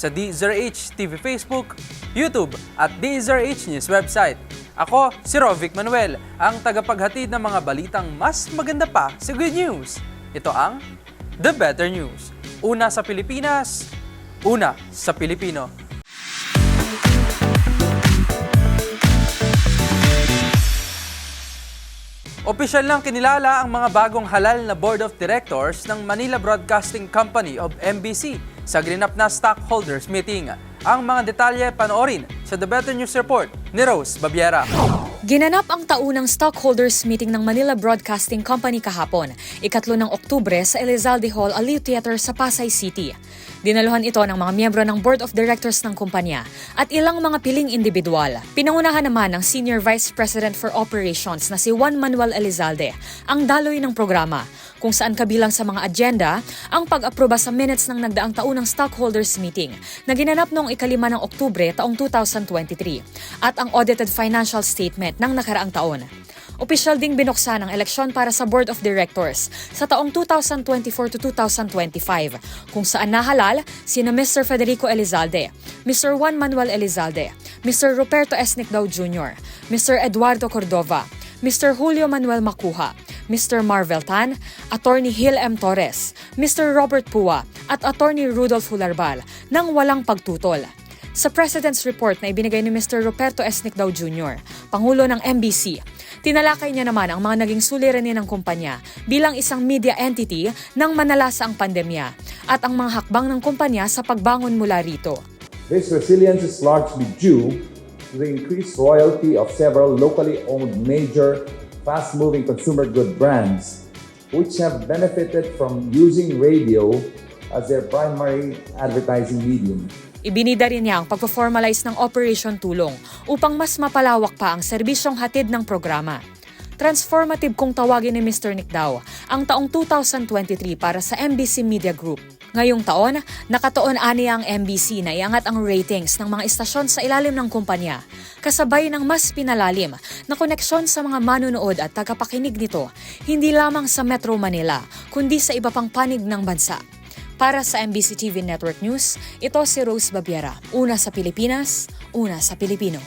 sa DZRH TV Facebook, YouTube at DZRH News website. Ako, si Rovic Manuel, ang tagapaghatid ng mga balitang mas maganda pa sa good news. Ito ang The Better News. Una sa Pilipinas, una sa Pilipino. Opisyal lang kinilala ang mga bagong halal na Board of Directors ng Manila Broadcasting Company of MBC sa ginanap na stockholders meeting. Ang mga detalye panoorin sa The Better News Report ni Rose Babiera. Ginanap ang taunang stockholders meeting ng Manila Broadcasting Company kahapon, ikatlo ng Oktubre sa Elizalde Hall, Aliw Theater sa Pasay City. Dinaluhan ito ng mga miyembro ng Board of Directors ng kumpanya at ilang mga piling individual. Pinangunahan naman ng Senior Vice President for Operations na si Juan Manuel Elizalde ang daloy ng programa kung saan kabilang sa mga agenda ang pag-aproba sa minutes ng nagdaang taunang stockholders meeting na ginanap noong ikalima ng Oktubre taong 2023 at ang audited financial statement ng nakaraang taon. Opisyal ding binuksan ang eleksyon para sa Board of Directors sa taong 2024 to 2025 kung saan nahalal sina Mr. Federico Elizalde, Mr. Juan Manuel Elizalde, Mr. Roberto S. Nicdao Jr., Mr. Eduardo Cordova, Mr. Julio Manuel Macuha, Mr. Marvel Tan, Attorney Hill M. Torres, Mr. Robert Pua at Attorney Rudolph Hularbal nang walang pagtutol. Sa President's Report na ibinigay ni Mr. Roberto S. Nicdao Jr., Pangulo ng MBC, tinalakay niya naman ang mga naging suliranin ng kumpanya bilang isang media entity nang manalasa ang pandemya at ang mga hakbang ng kumpanya sa pagbangon mula rito. This resilience is largely due to the increased royalty of several locally owned major fast-moving consumer good brands which have benefited from using radio as their primary advertising medium. Ibinida rin niya ang pagpo-formalize ng Operation Tulong upang mas mapalawak pa ang serbisyong hatid ng programa. Transformative kung tawagin ni Mr. Nicdao ang taong 2023 para sa MBC Media Group. Ngayong taon, nakatuon ani ang MBC na iangat ang ratings ng mga istasyon sa ilalim ng kumpanya, kasabay ng mas pinalalim na koneksyon sa mga manunood at tagapakinig nito, hindi lamang sa Metro Manila, kundi sa iba pang panig ng bansa. Para sa MBC TV Network News, ito si Rose Babiera. Una sa Pilipinas, una sa Pilipino.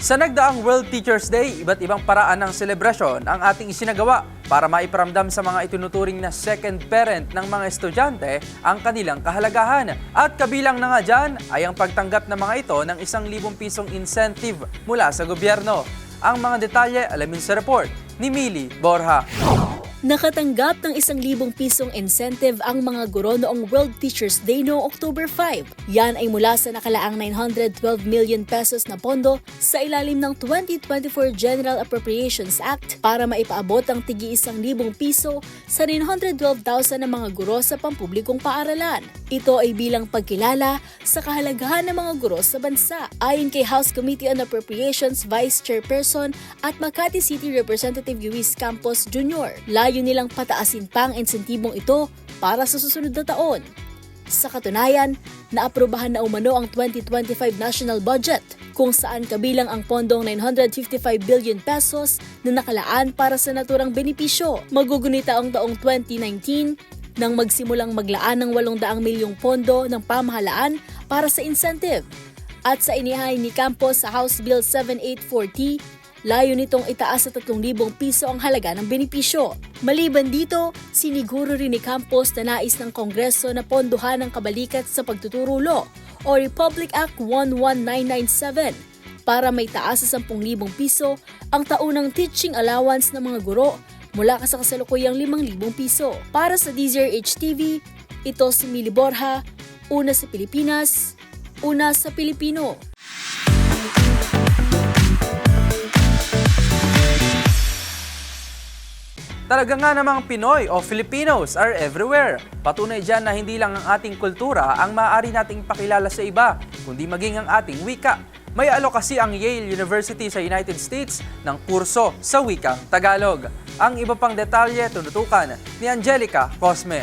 Sa nagdaang World Teachers Day, iba't ibang paraan ng selebrasyon ang ating isinagawa para maiparamdam sa mga itinuturing na second parent ng mga estudyante ang kanilang kahalagahan. At kabilang na nga dyan ay ang pagtanggap ng mga ito ng isang libong pisong incentive mula sa gobyerno. Ang mga detalye alamin sa report ni Mili Borja. Nakatanggap ng isang libong pisong incentive ang mga guro noong World Teachers Day noong October 5. Yan ay mula sa nakalaang 912 million pesos na pondo sa ilalim ng 2024 General Appropriations Act para maipaabot ang tigi isang libong piso sa 912,000 na mga guro sa pampublikong paaralan. Ito ay bilang pagkilala sa kahalagahan ng mga guro sa bansa. Ayon kay House Committee on Appropriations Vice Chairperson at Makati City Representative Luis Campos Jr. Layo nilang pataasin pa ang insentibong ito para sa susunod na taon. Sa katunayan, naaprubahan na umano ang 2025 national budget kung saan kabilang ang pondong 955 billion pesos na nakalaan para sa naturang benepisyo. Magugunita ang taong 2019 nang magsimulang maglaan ng 800 milyong pondo ng pamahalaan para sa incentive. At sa inihay ni Campos sa House Bill 7840, Layo nitong itaas sa 3,000 piso ang halaga ng benepisyo. Maliban dito, siniguro rin ni Campos na nais ng Kongreso na pondohan ang kabalikat sa pagtuturulo o Republic Act 11997 para may taas sa 10,000 piso ang taunang teaching allowance ng mga guro mula ka sa kasalukuyang 5,000 piso. Para sa DZRH TV, ito si Mili Borja, una sa Pilipinas, una sa Pilipino. Talaga nga namang Pinoy o Filipinos are everywhere. Patunay dyan na hindi lang ang ating kultura ang maaari nating pakilala sa iba, kundi maging ang ating wika. May alok kasi ang Yale University sa United States ng kurso sa wikang Tagalog. Ang iba pang detalye tunutukan ni Angelica Cosme.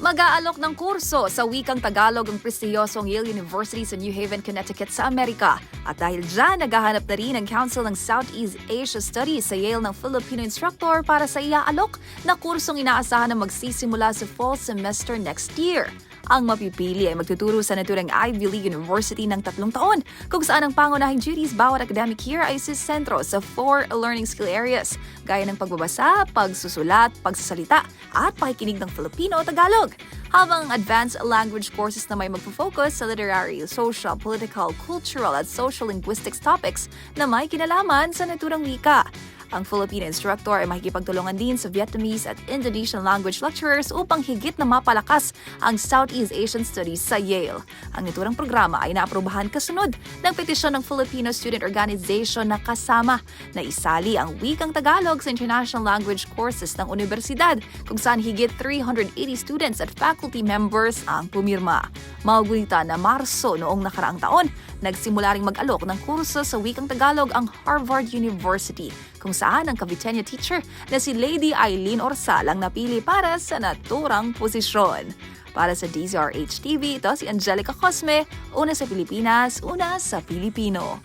Mag-aalok ng kurso sa wikang Tagalog ang prestiyosong Yale University sa New Haven, Connecticut sa Amerika. At dahil dyan, naghahanap na rin ang Council ng Southeast Asia Studies sa Yale ng Filipino instructor para sa iaalok na kursong inaasahan na magsisimula sa fall semester next year. Ang mapipili ay magtuturo sa naturang Ivy League University ng tatlong taon, kung saan ang pangunahing duties bawat academic year ay sisentro sa four learning skill areas, gaya ng pagbabasa, pagsusulat, pagsasalita, at pakikinig ng Filipino o Tagalog. Habang ang advanced language courses na may magpo-focus sa literary, social, political, cultural, at social linguistics topics na may kinalaman sa naturang wika. Ang Filipino instructor ay makikipagtulungan din sa Vietnamese at Indonesian language lecturers upang higit na mapalakas ang Southeast Asian Studies sa Yale. Ang naturang programa ay naaprubahan kasunod ng petisyon ng Filipino Student Organization na kasama na isali ang wikang Tagalog sa international language courses ng universidad kung saan higit 380 students at faculty members ang pumirma. Maugunita na Marso noong nakaraang taon, nagsimula ring mag-alok ng kurso sa wikang Tagalog ang Harvard University kung saan ang Caviteña teacher na si Lady Eileen Orsal ang napili para sa naturang posisyon. Para sa DZRH TV, ito si Angelica Cosme, una sa Pilipinas, una sa Pilipino.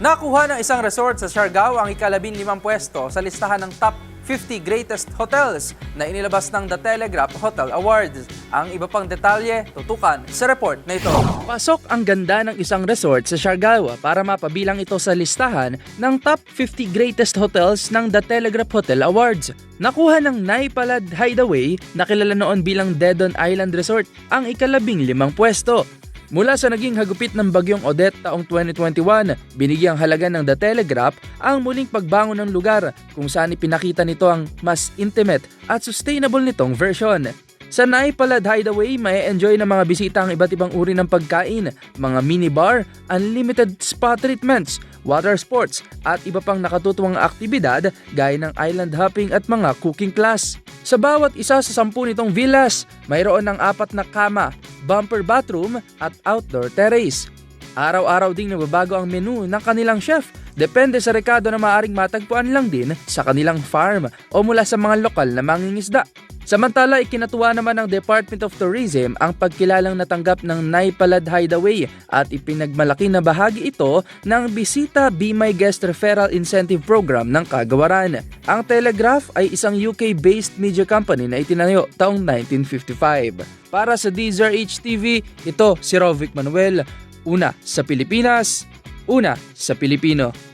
Nakuha ng isang resort sa Siargao ang ikalabing limang pwesto sa listahan ng top 50 greatest hotels na inilabas ng The Telegraph Hotel Awards. Ang iba pang detalye, tutukan sa report na ito. Pasok ang ganda ng isang resort sa Siargao para mapabilang ito sa listahan ng top 50 greatest hotels ng The Telegraph Hotel Awards. Nakuha ng Naipalad Hideaway na kilala noon bilang Dedon Island Resort ang ikalabing limang pwesto. Mula sa naging hagupit ng bagyong Odette taong 2021, binigyang halaga ng The Telegraph ang muling pagbangon ng lugar kung saan ipinakita nito ang mas intimate at sustainable nitong version. Sa Naipalad Hideaway, may enjoy ng mga bisita ang iba't ibang uri ng pagkain, mga minibar, unlimited spa treatments, water sports, at iba pang nakatutuwang aktibidad gaya ng island hopping at mga cooking class. Sa bawat isa sa sampu nitong villas, mayroon ng apat na kama, bumper bathroom at outdoor terrace. Araw-araw ding nababago ang menu ng kanilang chef. Depende sa rekado na maaring matagpuan lang din sa kanilang farm o mula sa mga lokal na mangingisda. Samantala, ikinatuwa naman ng Department of Tourism ang pagkilalang natanggap ng Naipalad Hideaway at ipinagmalaki na bahagi ito ng Bisita Be My Guest Referral Incentive Program ng Kagawaran. Ang Telegraph ay isang UK-based media company na itinayo taong 1955. Para sa DZRH TV, ito si Rovic Manuel, una sa Pilipinas, una sa Pilipino.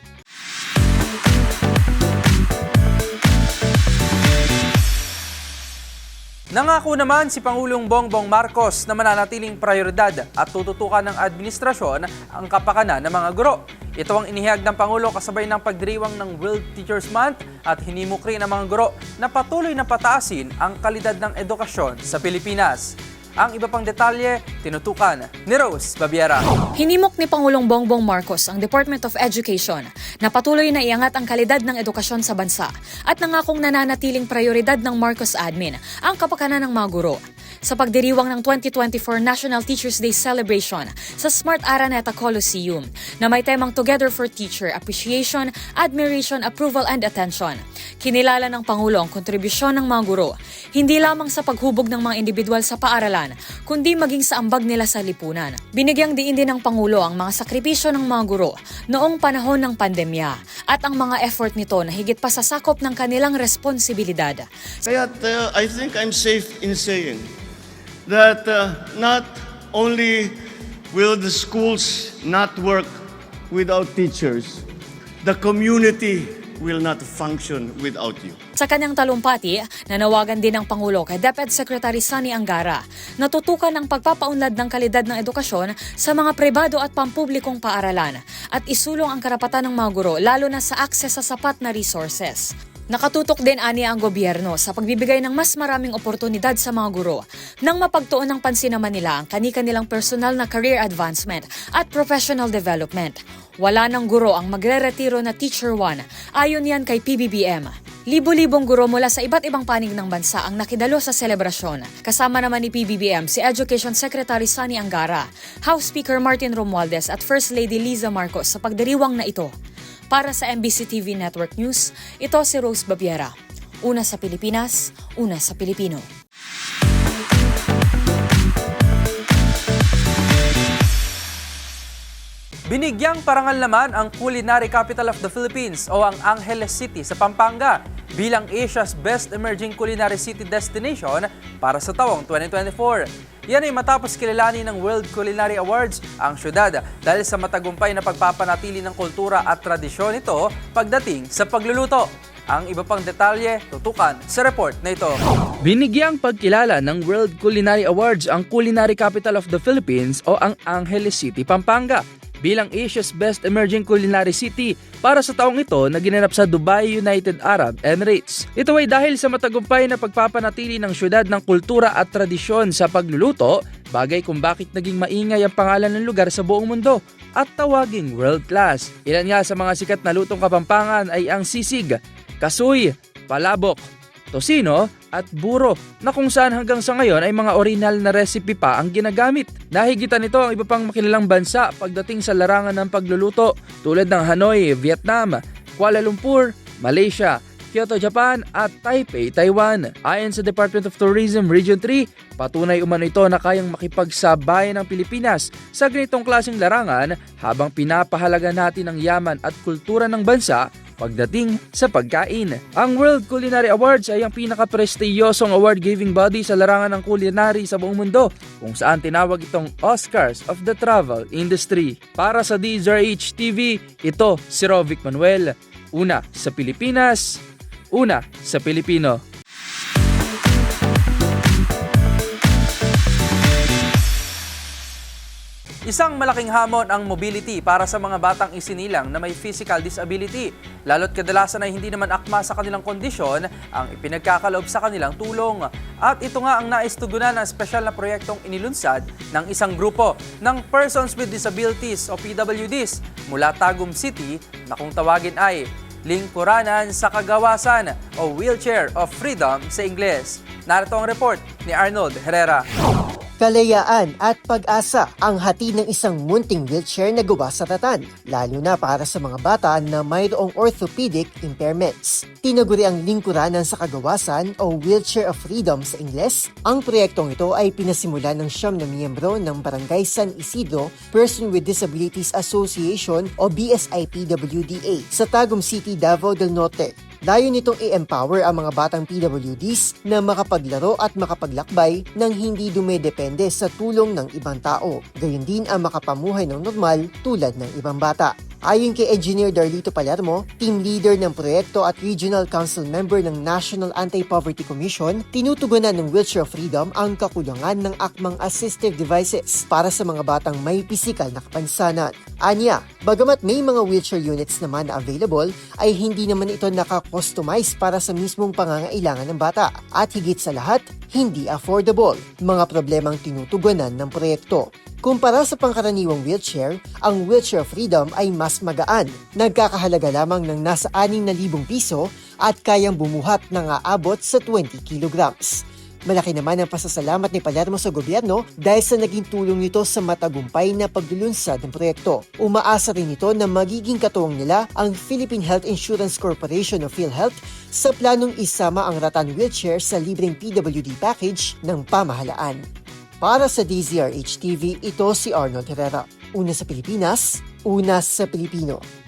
Nangako naman si Pangulong Bongbong Marcos na mananatiling prioridad at tututukan ng administrasyon ang kapakanan ng mga guro. Ito ang inihayag ng Pangulo kasabay ng pagdiriwang ng World Teachers Month at hinimok rin ng mga guro na patuloy na pataasin ang kalidad ng edukasyon sa Pilipinas. Ang iba pang detalye, tinutukan ni Rose Babiera. Hinimok ni Pangulong Bongbong Marcos ang Department of Education na patuloy na iangat ang kalidad ng edukasyon sa bansa at nangakong nananatiling prioridad ng Marcos Admin ang kapakanan ng mga guro. Sa pagdiriwang ng 2024 National Teachers Day Celebration sa Smart Araneta Coliseum na may temang Together for Teacher Appreciation, Admiration, Approval and Attention. Kinilala ng Pangulo ang kontribusyon ng mga guro, hindi lamang sa paghubog ng mga individual sa paaralan, kundi maging sa ambag nila sa lipunan. Binigyang diin din ng Pangulo ang mga sakripisyo ng mga guro noong panahon ng pandemya at ang mga effort nito na higit pa sa sakop ng kanilang responsibilidad. Kaya uh, I think I'm safe in saying that uh, not only will the schools not work without teachers, the community will not function without you. Sa kanyang talumpati, nanawagan din ng Pangulo kay DepEd Secretary Sani Angara na tutukan ang pagpapaunlad ng kalidad ng edukasyon sa mga pribado at pampublikong paaralan at isulong ang karapatan ng mga guro lalo na sa akses sa sapat na resources. Nakatutok din ani ang gobyerno sa pagbibigay ng mas maraming oportunidad sa mga guro nang mapagtuon ng pansin naman nila ang kani-kanilang personal na career advancement at professional development. Wala ng guro ang magre-retiro na Teacher 1 ayon yan kay PBBM. Libo-libong guro mula sa iba't ibang panig ng bansa ang nakidalo sa selebrasyon. Kasama naman ni PBBM si Education Secretary Sani Angara, House Speaker Martin Romualdez at First Lady Liza Marcos sa pagdiriwang na ito. Para sa MBC TV Network News, ito si Rose Babiera. Una sa Pilipinas, una sa Pilipino. Binigyang parangal naman ang Culinary Capital of the Philippines o ang Angeles City sa Pampanga bilang Asia's Best Emerging Culinary City Destination para sa taong 2024. Yan ay matapos kilalanin ng World Culinary Awards ang syudad dahil sa matagumpay na pagpapanatili ng kultura at tradisyon nito pagdating sa pagluluto. Ang iba pang detalye tutukan sa report na ito. Binigyang pagkilala ng World Culinary Awards ang Culinary Capital of the Philippines o ang Angeles City, Pampanga bilang Asia's Best Emerging Culinary City para sa taong ito na ginanap sa Dubai, United Arab Emirates. Ito ay dahil sa matagumpay na pagpapanatili ng syudad ng kultura at tradisyon sa pagluluto, bagay kung bakit naging maingay ang pangalan ng lugar sa buong mundo at tawaging world class. Ilan nga sa mga sikat na lutong kapampangan ay ang sisig, kasoy, palabok, tosino at buro na kung saan hanggang sa ngayon ay mga original na recipe pa ang ginagamit. Nahigitan nito ang iba pang makilalang bansa pagdating sa larangan ng pagluluto tulad ng Hanoi, Vietnam, Kuala Lumpur, Malaysia, Kyoto, Japan at Taipei, Taiwan. Ayon sa Department of Tourism Region 3, patunay umano ito na kayang makipagsabayan ng Pilipinas sa ganitong klaseng larangan habang pinapahalaga natin ang yaman at kultura ng bansa pagdating sa pagkain. Ang World Culinary Awards ay ang pinaka-prestiyosong award-giving body sa larangan ng culinary sa buong mundo kung saan tinawag itong Oscars of the Travel Industry. Para sa DZRH TV, ito si Rovic Manuel. Una sa Pilipinas, una sa Pilipino. Isang malaking hamon ang mobility para sa mga batang isinilang na may physical disability. Lalo't kadalasan ay hindi naman akma sa kanilang kondisyon ang ipinagkakaloob sa kanilang tulong. At ito nga ang naistugunan ng espesyal na proyektong inilunsad ng isang grupo ng Persons with Disabilities o PWDs mula Tagum City na kung tawagin ay Lingkuranan sa Kagawasan o Wheelchair of Freedom sa Ingles. Narito ang report ni Arnold Herrera. Kalayaan at pag-asa ang hati ng isang munting wheelchair na gawa sa ratan, lalo na para sa mga bata na mayroong orthopedic impairments. Tinaguri ang lingkuranan sa kagawasan o Wheelchair of Freedom sa Ingles. Ang proyektong ito ay pinasimula ng siyam na miyembro ng Barangay San Isidro Person with Disabilities Association o BSIPWDA sa Tagum City, Davao del Norte. Layo nitong i-empower ang mga batang PWDs na makapaglaro at makapaglakbay nang hindi dumedepende sa tulong ng ibang tao. Gayun din ang makapamuhay ng normal tulad ng ibang bata. Ayon kay Engineer Darlito Palermo, team leader ng proyekto at regional council member ng National Anti-Poverty Commission, tinutugunan ng Wheelchair Freedom ang kakulangan ng akmang assistive devices para sa mga batang may pisikal na kapansanan. Anya, bagamat may mga wheelchair units naman na available, ay hindi naman ito nakakustomize para sa mismong pangangailangan ng bata. At higit sa lahat, hindi affordable. Mga problemang tinutugunan ng proyekto. Kumpara sa pangkaraniwang wheelchair, ang Wheelchair Freedom ay mas magaan. Nagkakahalaga lamang ng nasa 6,000 piso at kayang bumuhat ng aabot sa 20 kilograms. Malaki naman ang pasasalamat ni Palermo sa gobyerno dahil sa naging tulong nito sa matagumpay na paglulunsad ng proyekto. Umaasa rin ito na magiging katuwang nila ang Philippine Health Insurance Corporation o PhilHealth sa planong isama ang ratan wheelchair sa libreng PWD package ng pamahalaan. Para sa DZRH TV, ito si Arnold Herrera. Una sa Pilipinas, una sa Pilipino.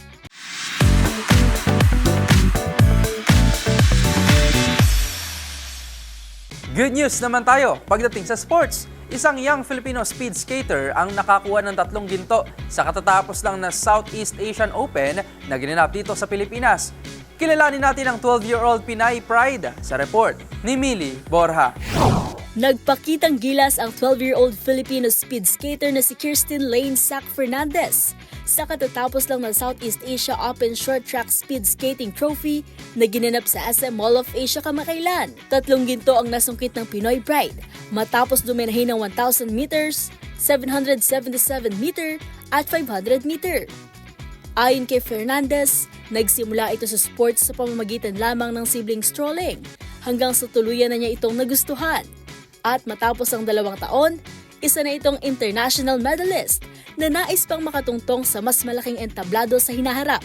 Good news naman tayo pagdating sa sports. isang young Filipino speed skater ang nakakuha ng tatlong ginto sa katatapos lang na Southeast Asian Open na ginanap dito sa Pilipinas. Kilalanin natin ang 12-year-old Pinay Pride sa report ni Mili Borja. Nagpakitang gilas ang 12-year-old Filipino speed skater na si Kirsten Lane Sac Fernandez sa katatapos lang ng Southeast Asia Open Short Track Speed Skating Trophy na ginanap sa SM Mall of Asia kamakailan. Tatlong ginto ang nasungkit ng Pinoy Pride matapos duminahin ng 1,000 meters, 777 meter at 500 meter. Ayon kay Fernandez, nagsimula ito sa sports sa pamamagitan lamang ng sibling strolling hanggang sa tuluyan na niya itong nagustuhan. At matapos ang dalawang taon, isa na itong international medalist na nais pang makatungtong sa mas malaking entablado sa hinaharap,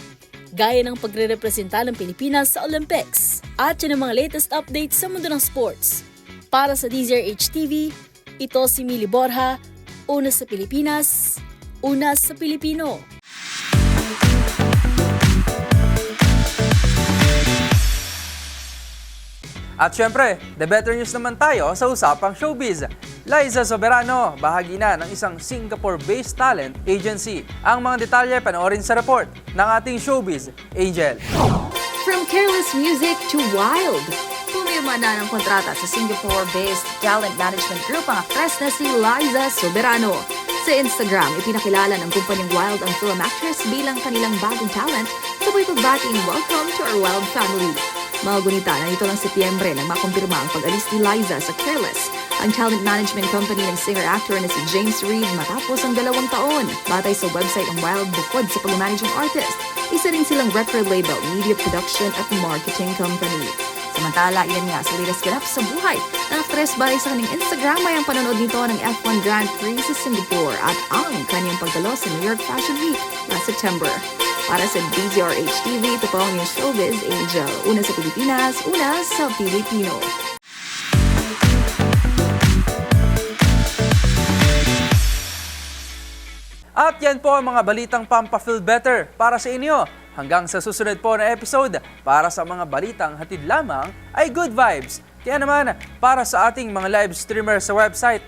gaya ng pagre-representa ng Pilipinas sa Olympics. At yun ang mga latest updates sa mundo ng sports. Para sa DZRH TV, ito si Mili Borja, una sa Pilipinas, una sa Pilipino. At syempre, the better news naman tayo sa usapang showbiz. Liza Soberano, bahagi na ng isang Singapore-based talent agency. Ang mga detalye panoorin sa report ng ating showbiz, Angel. From careless music to wild. Pumirma na ng kontrata sa Singapore-based talent management group ang aktres na si Liza Soberano. Sa Instagram, ipinakilala ng kumpanyang Wild ang film actress bilang kanilang bagong talent sabay pagbating welcome to our Wild family. Magunita na nito lang Setyembre nang makumpirma ang pag-alis ni Liza sa Careless, ang talent management company ng singer-actor na si James Reid matapos ang dalawang taon. Batay sa website ng Wild bukod sa pag-managing artist, isa rin silang record label, media production at marketing company. Samantala, iyan nga sa latest ganap sa buhay ng aktres batay sa kanyang Instagram ay ang panonood nito ng F1 Grand Prix sa Singapore at ang kanyang pagdalo sa New York Fashion Week last September. Para sa DZRH TV, ang inyong showbiz angel. Una sa Pilipinas, una sa Pilipino. At yan po ang mga balitang Pampa-Feel Better para sa inyo. Hanggang sa susunod po na episode, para sa mga balitang hatid lamang ay good vibes. Kaya naman, para sa ating mga live streamer sa website,